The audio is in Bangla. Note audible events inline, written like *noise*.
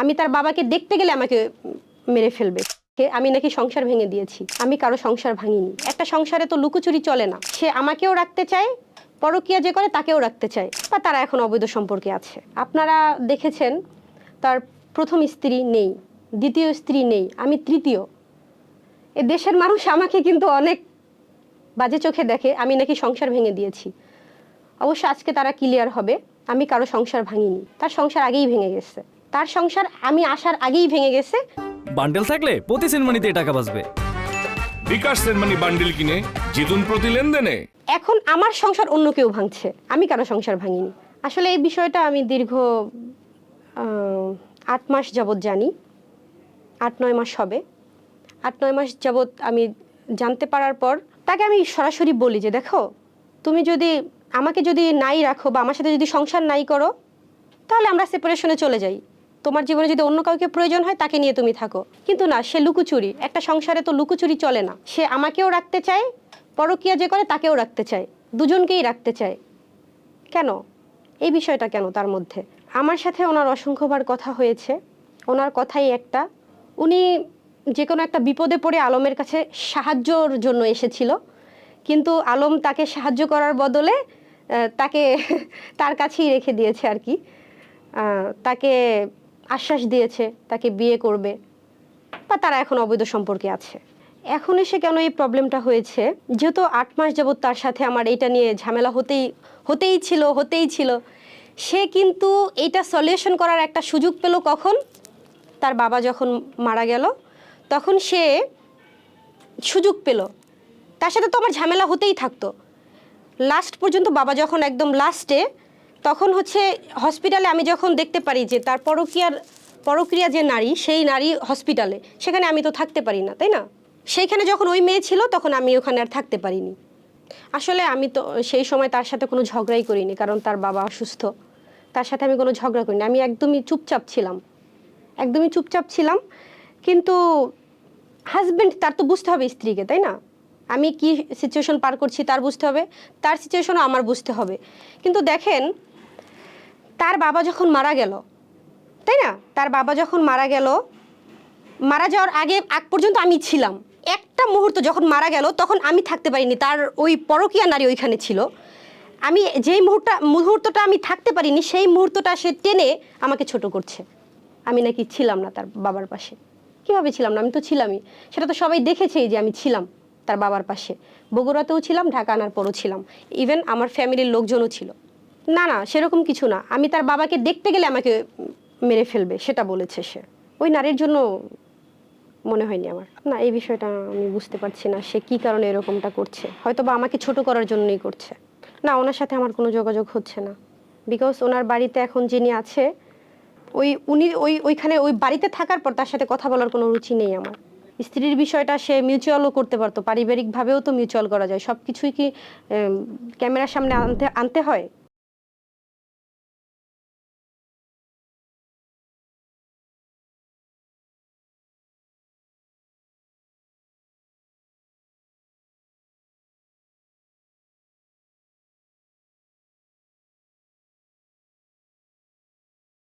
আমি তার বাবাকে দেখতে গেলে আমাকে মেরে ফেলবে। আমি নাকি সংসার ভেঙে দিয়েছি। আমি কারও সংসার ভাঙিনি। একটা সংসারে তো লুকোচুরি চলে না। সে আমাকেও রাখতে চায়, পরকীয়া যে করে তাকেও রাখতে চায় বা তারা এখন অবৈধ সম্পর্কে আছে। আপনারা দেখেছেন, তার প্রথম স্ত্রী নেই, দ্বিতীয় স্ত্রী নেই, আমি তৃতীয়। এ দেশের মানুষ আমাকে কিন্তু অনেক বাজে চোখে দেখে, আমি নাকি সংসার ভেঙে দিয়েছি। অবশ্য আজকে তারা ক্লিয়ার হবে, আমি কারও সংসার ভাঙিনি। তার সংসার আগেই ভেঙে গেছে। তার সংসার আমি আসার আগেই ভেঙে গেছে। বান্ডেল থাকলে প্রতি সিনেমানিতে টাকা বাঁচবে। বিকাশ সেনমানি বান্ডিল কিনে জিতুন প্রতি লেনদেনে। এখন আমার সংসার অন্য কেউ ভাঙছে আমি কারও সংসার ভাঙিনি। আসলে এই বিষয়টা আমি দীর্ঘ আহ, আট মাস যাবৎ জানি। আট নয় মাস হবে। আট নয় মাস যাবৎ আমি জানতে পারার পর তাকে আমি সরাসরি বলি যে দেখো তুমি যদি আমাকে যদি নাই রাখো বা আমার সাথে যদি সংসার নাই করো তাহলে আমরা সেপারেশনে চলে যাই। তোমার জীবনে যদি অন্য কাউকে প্রয়োজন হয়, তাকে নিয়ে তুমি থাকো। কিন্তু না, সে লুকোচুরি। একটা সংসারে তো লুকোচুরি চলে না। সে আমাকেও রাখতে চায়, পরকীয়া যে করে তাকেও রাখতে চায়। দুজনকেই রাখতে চায়। কেন? এই বিষয়টা কেন তার মধ্যে? আমার সাথে ওনার অসংখ্যবার কথা হয়েছে। ওনার কথাই একটা। উনি যে কোনো একটা বিপদে পড়ে আলমের কাছে সাহায্যর জন্য এসেছিল। কিন্তু আলম তাকে সাহায্য করার বদলে তাকে *laughs* তার কাছেই রেখে দিয়েছে আর কি। তাকে আশ্বাস দিয়েছে, তাকে বিয়ে করবে, বা তারা এখন অবৈধ সম্পর্কে আছে। এখন এসে কেন এই প্রবলেমটা হয়েছে? যেহেতু আট মাস যাবত তার সাথে আমার এটা নিয়ে ঝামেলা হতেই হতেই ছিল হতেই ছিল, সে কিন্তু এইটা সলিউশন করার একটা সুযোগ পেল কখন? তার বাবা যখন মারা গেল, তখন সে সুযোগ পেল। তার সাথে তো আমার ঝামেলা হতেই থাকতো। লাস্ট পর্যন্ত বাবা যখন একদম লাস্টে তখন হচ্ছে হসপিটালে আমি যখন দেখতে পারি যে তার পরকীয়ার, পরক্রিয়া যে নারী, সেই নারী হসপিটালে সেখানে আমি তো থাকতে পারি না, তাই না? সেইখানে যখন ওই মেয়ে ছিল, তখন আমি ওখানে আর থাকতে পারিনি। আসলে আমি তো সেই সময় তার সাথে কোনো ঝগড়াই করিনি, কারণ তার বাবা অসুস্থ। তার সাথে আমি কোনো ঝগড়া করিনি। আমি একদমই চুপচাপ ছিলাম। একদমই চুপচাপ ছিলাম। কিন্তু হাজবেন্ড তার তো বুঝতে হবে স্ত্রীকে, তাই না? আমি কি সিচুয়েশন পার করছি তার বুঝতে হবে। তার সিচুয়েশনও আমার বুঝতে হবে। কিন্তু দেখেন তার বাবা যখন মারা গেল, তাই না? তার বাবা যখন মারা গেল, মারা যাওয়ার আগে, আগ পর্যন্ত আমি ছিলাম। একটা মুহূর্ত যখন মারা গেল, তখন আমি থাকতে পারিনি। তার ওই পরকীয়া নারী ওইখানে ছিল। আমি যেই মুহূর্তটা মুহূর্তটা আমি থাকতে পারিনি, সেই মুহূর্তটা সে টেনে আমাকে ছোট করছে। আমি নাকি ছিলাম না তার বাবার পাশে। কীভাবে ছিলাম না? আমি তো ছিলামই। সেটা তো সবাই দেখেছেই যে আমি ছিলাম তার বাবার পাশে। বগুড়াতেও ছিলাম, ঢাকা আনার পরও ছিলাম। ইভেন আমার ফ্যামিলির লোকজনও ছিল। না না, সেরকম কিছু না। আমি তার বাবাকে দেখতে গেলে আমাকে মেরে ফেলবে, সেটা বলেছে সে। ওই নারীর জন্য মনে হয়নি আমার। না, এই বিষয়টা আমি বুঝতে পারছি না, সে কি কারণে এরকমটা করছে। হয়তো বা আমাকে ছোট করার জন্যই করছে। না, ওনার সাথে আমার কোনো যোগাযোগ হচ্ছে না। বিকজ ওনার বাড়িতে এখন যিনি আছে, ওই উনি, ওই, ওইখানে ওই বাড়িতে থাকার পর তার সাথে কথা বলার কোনো রুচি নেই আমার। স্ত্রীর বিষয়টা সে মিউচুয়ালও করতে পারতো, পারিবারিকভাবেও তো মিউচুয়াল করা যায়। সব কিছুই কি ক্যামেরার সামনে আনতে আনতে হয়?